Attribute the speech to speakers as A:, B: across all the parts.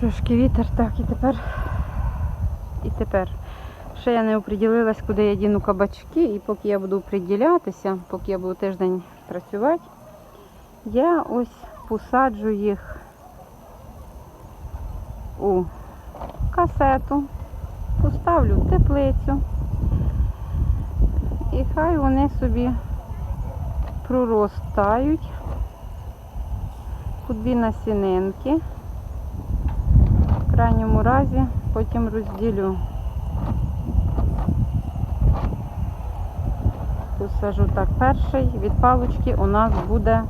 A: Трошки вітер, так, і тепер. І тепер. Ще я не оприділилась, куди я діну кабачки, і поки я буду приділятися, поки я буду тиждень працювати, я ось посаджу їх у касету, поставлю в теплицю. І хай вони собі проростають дві насінинки. Крайньому разі потім розділю. Посажу так перший. Від палочки у нас буде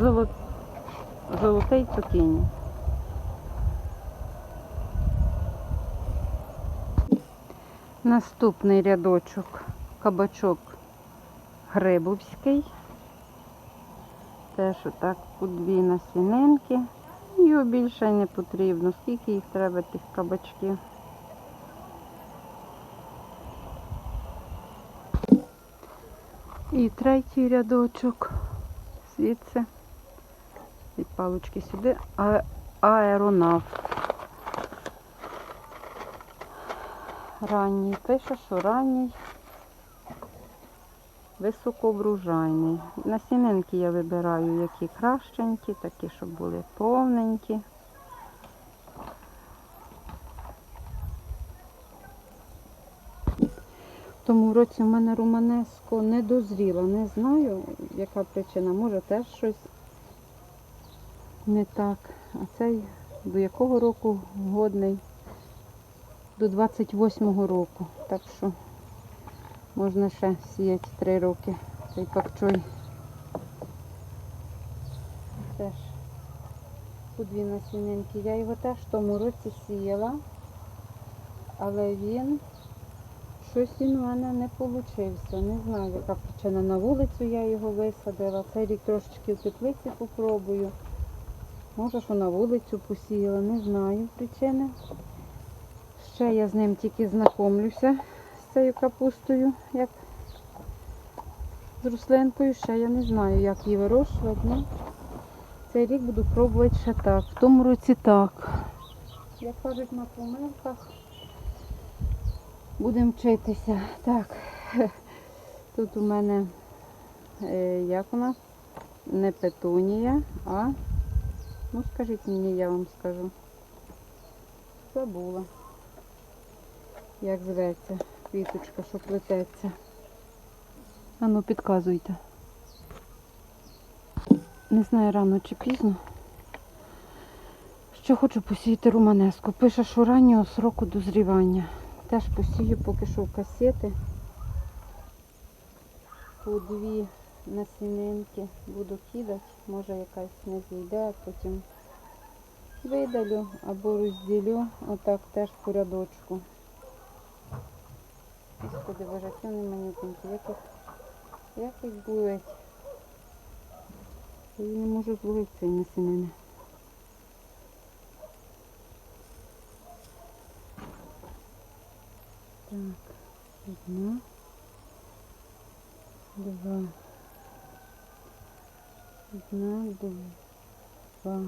A: золо- золотий цукіні. Наступний рядочок кабачок грибовський. Теж отак по дві насінинки. Його більше не потрібно. Скільки їх треба тих кабачків. І третій рядочок звідси. Від палочки сюди. А- Аеронав. Ранній. Пише, що ранній. Високовружайний. Насінинки я вибираю, які кращенькі, такі, щоб були повненькі. В тому році в мене романеско не дозріла. Не знаю, яка причина. Може теж щось не так. А цей до якого року годний? До 28-го року. Так що можна ще сіяти 3 роки. Цей пакчой. Теж по дві насінинки. Я його теж в тому році сіяла, але він щось він у мене не получився. Не знаю, яка причина. На вулицю я його висадила. Цей рік трошечки в теплиці попробую. Може, що на вулицю посіяла, не знаю причини. Ще я з ним тільки знайомлюся з цією капустою, як з рослинкою. Ще я не знаю, як її вирощувати. Ну, цей рік буду пробувати ще так. В тому році так. Як кажуть на помилках, будемо вчитися. Так, тут у мене, е, як вона, не петунія, а, ну скажіть мені, я вам скажу. Забула. Як зветься квіточка, що плететься. А ну підказуйте. Не знаю рано чи пізно. Що хочу посіяти романеску. Пише, що раннього сроку дозрівання. Теж посію поки що в касети. По дві насінинки буду кидати. Може якась не зійде, а потім видалю або розділю. Отак теж по рядочку. Господи, боже, які вони манюсенькі, як їх, як їх зловить. Я не можу зловити цієї насінини. Так, одна, два, одна, два,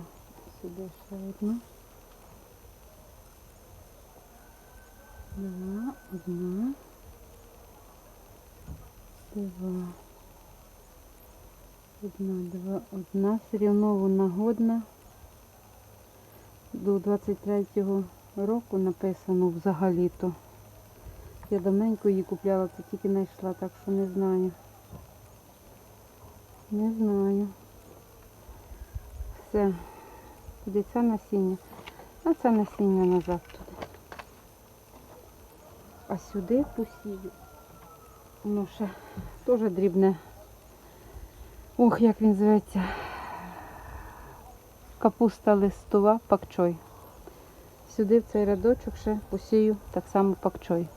A: сюди ще одна. Два, одна, два, одна, два, одна. Все рівно вона годна. До 23-го року написано взагалі-то. Я давненько її купляла, це тільки знайшла, так що не знаю. Не знаю. Все. Куди це насіння? А це насіння назад туди. А сюди посію. Ну ще теж дрібне. Ох, як він зветься. Капуста листова, пакчой. Сюди в цей рядочок ще посію так само пакчой.